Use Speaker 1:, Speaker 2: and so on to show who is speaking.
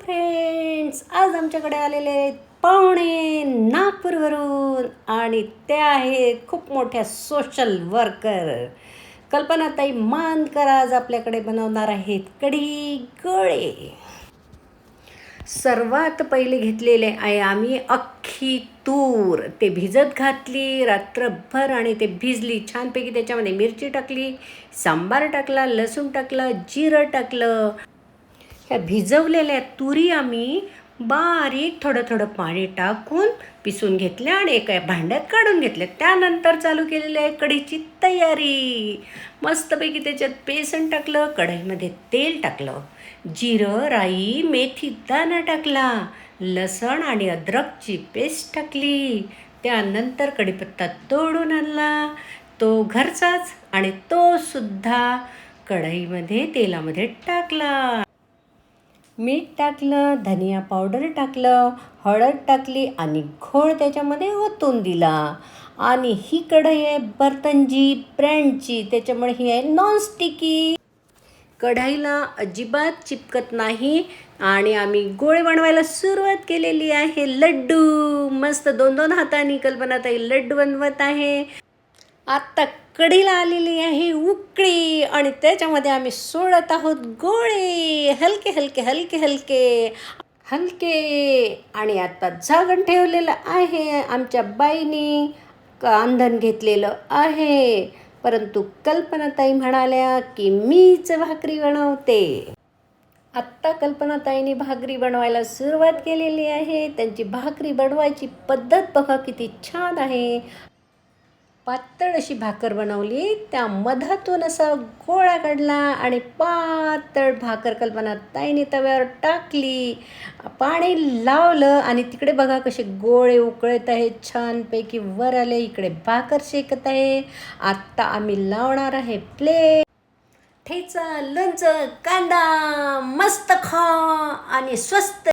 Speaker 1: Friends आज आमच्याकडे आलेले आहेत पाहुणे नागपूरवरून आणि ते आहेत खूप मोठ्या सोशल वर्कर कल्पनाताई मानकर आज आपल्याकडे बनवणार आहेत कढी गोळे. सर्वात पहिले घेतलेले आहे आम्ही अख्खी तूर. ते भिजत घातली रात्रभर आणि ते भिजली छानपैकी त्याच्यामध्ये मिरची टाकली सांबार टाकला लसूण टाकलं जिरं टाकलं ह्या भिजवलेल्या तुरी आम्ही बारीक थोडं थोडं पाणी टाकून पिसून घेतल्या आणि एका भांड्यात काढून घेतल्या. त्यानंतर चालू केलेली आहे कढीची तयारी. मस्तपैकी त्याच्यात बेसन टाकलं कढईमध्ये तेल टाकलं जिरं राई मेथी दाणा टाकला लसण आणि अद्रकची पेस्ट टाकली. त्यानंतर कढीपत्ता तोडून आणला. तो घरचाच आणि तो सुद्धा कढईमध्ये तेलामध्ये टाकला. मीठ टाकलं धनिया पावडर टाकलं हळद टाकली आणि घोळ त्याच्यामध्ये ओतून दिला. आणि ही कढई आहे बर्तनजी ब्रँडची त्याच्यामुळे ही आहे नॉनस्टिकी कढईला अजिबात चिपकत नाही आणि आम्ही गोळे बनवायला सुरुवात केलेली आहे. लड्डू मस्त दोन दोन हाताने कल्पनाताई लड्डू बनवत आहे. आत्ता कढीला आलेली आहे उकळी. आणि त्याच्यामध्ये आम्ही सोडत आहोत गोळे. हलके हलके हलके हलके. हलके. आणि आता झागण ठेवलेलं आहे. आमच्या बाईनी आंधण घेतलेलं आहे. परंतु कल्पनाताई म्हणाल्या की मीच भाकरी बनवते. आत्ता कल्पनाताईंनी भाकरी बनवायला सुरुवात केलेली आहे. त्यांची भाकरी बनवायची पद्धत बघा किती छान आहे. पातळ अशी भाकर बनवली. त्या मधातून असा गोळा काढला आणि पातळ भाकर कल्पना ताईने तव्यावर टाकली. पाणी लावलं आणि तिकडे बघा कसे गोळे उकळत आहे. छानपैकी वर आले इकडे भाकर शेकत आहे. आत्ता आम्ही लावणार आहे प्लेट ठेचा लोणचं कांदा मस्त खा आणि स्वस्त